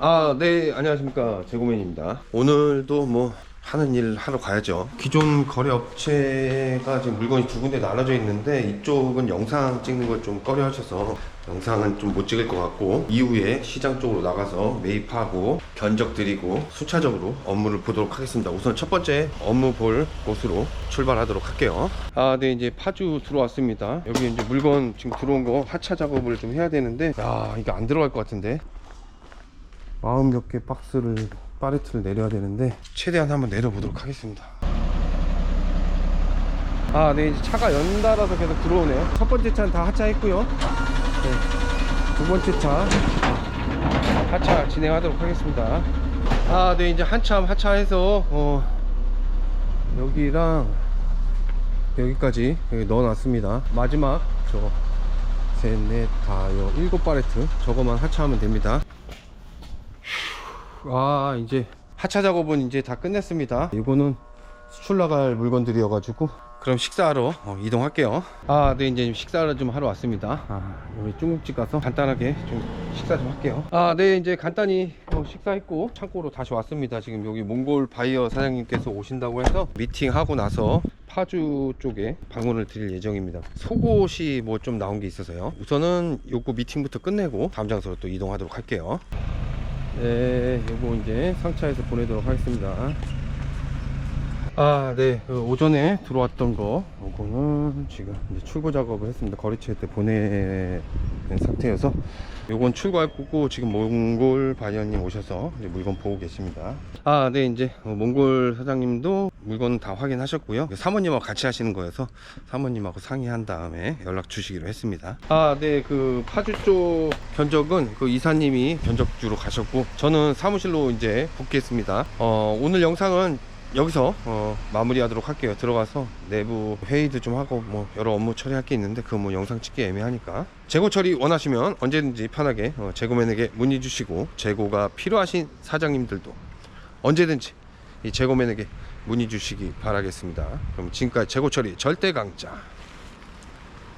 아, 네, 안녕하십니까. 재고맨입니다. 오늘도 뭐, 하는 일 하러 가야죠. 기존 거래 업체가 지금 물건이 두 군데 나눠져 있는데, 이쪽은 영상 찍는 걸 좀 꺼려 하셔서, 영상은 좀 못 찍을 것 같고, 이후에 시장 쪽으로 나가서 매입하고, 견적 드리고, 순차적으로 업무를 보도록 하겠습니다. 우선 첫 번째 업무 볼 곳으로 출발하도록 할게요. 아, 네, 이제 파주 들어왔습니다. 여기 이제 물건 지금 들어온 거 하차 작업을 좀 해야 되는데, 야, 이게 안 들어갈 것 같은데. 몇개 박스를 파레트를 내려야 되는데 최대한 한번 내려보도록 하겠습니다. 아, 네 이제 차가 연달아서 계속 들어오네요. 첫 번째 차는 다 하차했고요. 네, 두 번째 차 하차 진행하도록 하겠습니다. 아, 네 이제 한참 하차해서 어, 여기랑 여기까지 여기 넣어놨습니다. 마지막 저 셋, 넷, 다, 여, 일곱 파레트 저거만 하차하면 됩니다. 아 이제 하차 작업은 이제 다 끝냈습니다. 이거는 수출 나갈 물건들이어 가지고. 그럼 식사하러 어, 이동할게요. 아 네 이제 식사를 좀 하러 왔습니다. 아 여기 중국집 가서 간단하게 좀 식사 좀 할게요. 아 네 이제 간단히 어, 식사했고 창고로 다시 왔습니다. 지금 여기 몽골 바이어 사장님께서 오신다고 해서 미팅하고 나서 파주 쪽에 방문을 드릴 예정입니다. 속옷이 뭐 좀 나온 게 있어서요. 우선은 요거 미팅부터 끝내고 다음 장소로 또 이동하도록 할게요 네, 요거 이제 상차해서 보내도록 하겠습니다. 아, 네. 그 오전에 들어왔던 거, 요거는 지금 이제 출고 작업을 했습니다. 거리체 때 보내는 상태여서. 요건 출고할 거고, 지금 몽골 바이어님 오셔서 물건 보고 계십니다. 아, 네. 이제 어, 몽골 사장님도 물건 다 확인하셨고요. 사모님하고 같이 하시는 거여서 사모님하고 상의한 다음에 연락 주시기로 했습니다. 아, 네. 그 파주 쪽 견적은 그 이사님이 견적주로 가셨고, 저는 사무실로 이제 복귀했습니다. 어, 오늘 영상은 여기서 어, 마무리하도록 할게요. 들어가서 내부 회의도 좀 하고 뭐 여러 업무 처리할 게 있는데 그거 뭐 영상 찍기 애매하니까 재고 처리 원하시면 언제든지 편하게 어, 재고맨에게 문의 주시고 재고가 필요하신 사장님들도 언제든지 이 재고맨에게 문의 주시기 바라겠습니다. 그럼 지금까지 재고 처리 절대 강자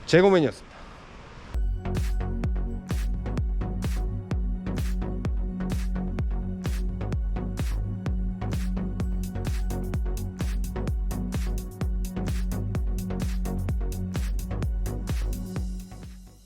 재고맨이었습니다.